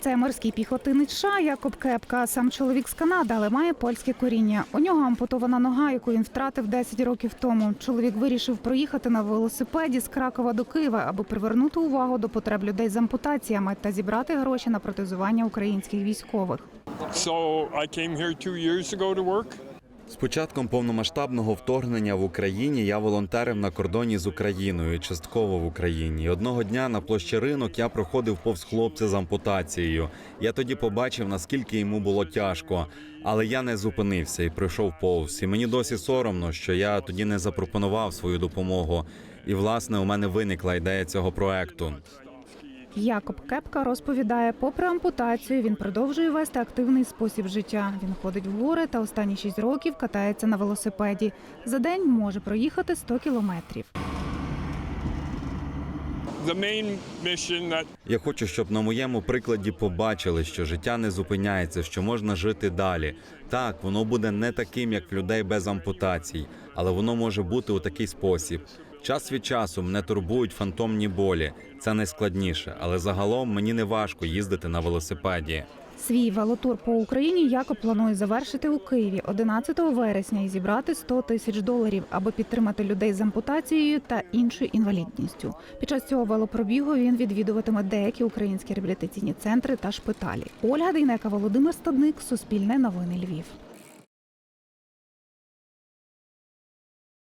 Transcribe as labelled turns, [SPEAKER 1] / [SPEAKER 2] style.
[SPEAKER 1] Це морський піхотинець США Якоб Кепка. Сам чоловік з Канади, але має польське коріння. У нього ампутована нога, яку він втратив 10 років тому. Чоловік вирішив проїхати на велосипеді з Кракова до Києва, аби привернути увагу до потреб людей з ампутаціями та зібрати гроші на протезування українських військових.
[SPEAKER 2] So I came here two years ago to work.
[SPEAKER 3] З початком повномасштабного вторгнення в Україні я волонтерив на кордоні з Україною, частково в Україні. Одного дня на площі ринок я проходив повз хлопця з ампутацією. Я тоді побачив, наскільки йому було тяжко, але я не зупинився і пройшов повз. І мені досі соромно, що я тоді не запропонував свою допомогу. І власне у мене виникла ідея цього проекту.
[SPEAKER 1] Якоб Кепка розповідає, попри ампутацію, він продовжує вести активний спосіб життя. Він ходить в гори та останні 6 років катається на велосипеді. За день може проїхати 100 кілометрів.
[SPEAKER 3] Я хочу, щоб на моєму прикладі побачили, що життя не зупиняється, що можна жити далі. Так, воно буде не таким, як в людей без ампутацій, але воно може бути у такий спосіб. Час від часу мене турбують фантомні болі. Це найскладніше, але загалом мені не важко їздити на велосипеді.
[SPEAKER 1] Свій велотур по Україні Якоб планує завершити у Києві 11 вересня і зібрати 100 тисяч доларів, аби підтримати людей з ампутацією та іншою інвалідністю. Під час цього велопробігу він відвідуватиме деякі українські реабілітаційні центри та шпиталі. Ольга Дейнека, Володимир Стадник, Суспільне новини Львів.